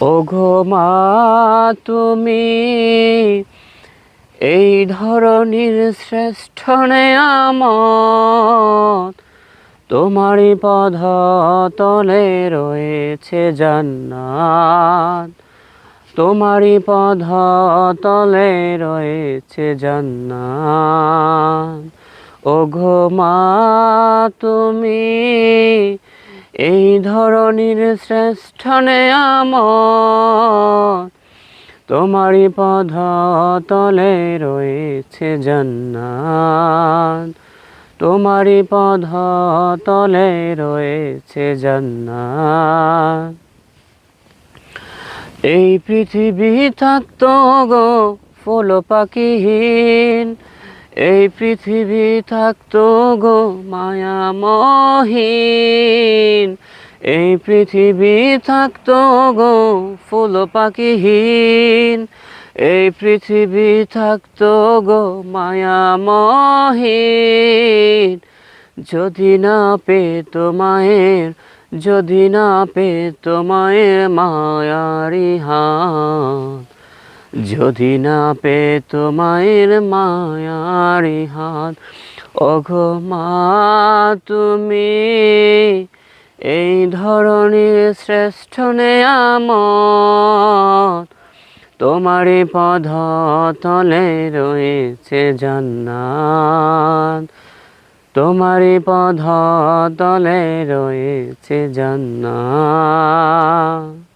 ওঘো মা, তুমি এই ধরনের শ্রেষ্ঠ নেয়ামত তোমারই পদ তলে রয়েছে জান্নাত। তোমারই পদ তলে রয়েছে জান্নাত। ওঘো মা, তুমি এই ধরনের শ্রেষ্ঠ নেয়ামত তোমারই পদ তলে রয়েছে জান্নাত। তোমারই পদ তলে রয়েছে জান্নাত। এই পৃথিবী থাকতো গো ফুল পাখিহীন এই পৃথিবী থাকতো গো মায়ামহীন এই পৃথিবী থাকতো গো ফুল পাখিহীন। এই পৃথিবী থাকতো গো মায়ামহীন যদি না পেত মায়ের, যদি না পেত মায়ের মায়ারি হাত যদি না পে মায়ের মায়ারি হাত ওঘো মা তুমি এই ধরনের শ্রেষ্ঠ নেয়ামত তোমারই পদ তলে রয়েছে জান্নাত। তোমারই পদ তলে রয়েছে জান্নাত।